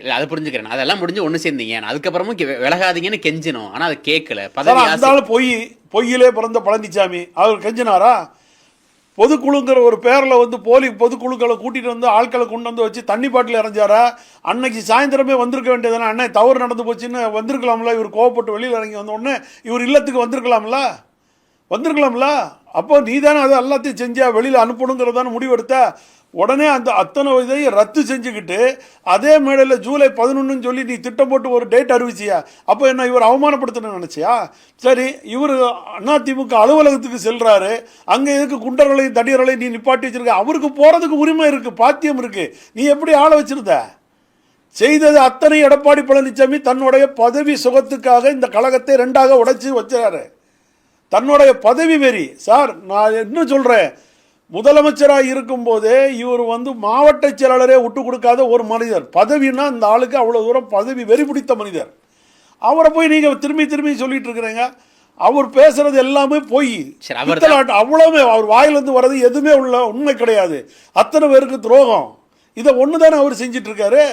இல்ல அது புரிஞ்சுக்கிறேன். அதெல்லாம் முடிஞ்சு ஒண்ணு சேர்ந்தீங்க. நான் அதுக்கப்புறமும் விலகாதீங்கன்னு கெஞ்சினோம். ஆனா அது கேட்கல பதவி பொய் பொய்யிலே பிறந்த பழனிசாமி அவர் கெஞ்சினாரா? பொதுக்குழுங்கிற ஒரு பேரில் வந்து போலி பொதுக்குழுக்களை கூட்டிட்டு வந்து ஆட்களை கொண்டு வந்து வச்சு தண்ணி பாட்டில் இறஞ்சாரா? அன்னைக்கு சாயந்தரமே வந்திருக்க வேண்டியதானே அண்ணே தவறு நடந்து போச்சுன்னு வந்திருக்கலாம்ல? இவர் கோவப்பட்டு வெளியில் இறங்கி வந்த உடனே இவர் இல்லத்துக்கு வந்திருக்கலாம்ல? வந்திருக்கலாம்ல? அப்போ நீ தானே அதை எல்லாத்தையும் செஞ்சா வெளியில் அனுப்பணுங்கிறதான முடிவெடுத்த? உடனே அந்த அத்தனை இதையும் ரத்து செஞ்சுக்கிட்டு அதே மேடையில் ஜூலை பதினொன்றுன்னு சொல்லி நீ திட்டம் போட்டு ஒரு டேட் அறிவிச்சியா? அப்போ என்ன இவர் அவமானப்படுத்தணும்னு நினச்சியா? சரி இவர் அதிமுக அலுவலகத்துக்கு செல்கிறாரு அங்கே எதுக்கு குண்டர்களையும் தடியர்களையும் நீ நிப்பாட்டி வச்சிருக்க? அவருக்கு போகிறதுக்கு உரிமை இருக்குது பாத்தியம் இருக்குது நீ எப்படி ஆளை வச்சிருந்த? செய்தது அத்தனை எடப்பாடி பழனிசாமி தன்னுடைய பதவி சுகத்துக்காக இந்த கழகத்தை ரெண்டாக உடைச்சி வச்சுறாரு. தன்னுடைய பதவி வெறி. சார் நான் என்ன சொல்கிறேன் முதலமைச்சராக இருக்கும்போதே இவர் வந்து மாவட்ட செயலாளரே விட்டு கொடுக்காத ஒரு மனிதர். பதவின்னா இந்த ஆளுக்கு அவ்வளோ தூரம் பதவி வெறி பிடித்த மனிதர். அவரை போய் நீங்கள் திரும்பி திரும்பி சொல்லிட்டு இருக்கிறீங்க. அவர் பேசுறது எல்லாமே பொய். அவ்வளவுமே அவர் வாயிலிருந்து வர்றது எதுவுமே உள்ள உண்மை கிடையாது. அத்தனை பேருக்கு துரோகம். இதை ஒன்று தானே அவர் செஞ்சிட்டு இருக்காரு?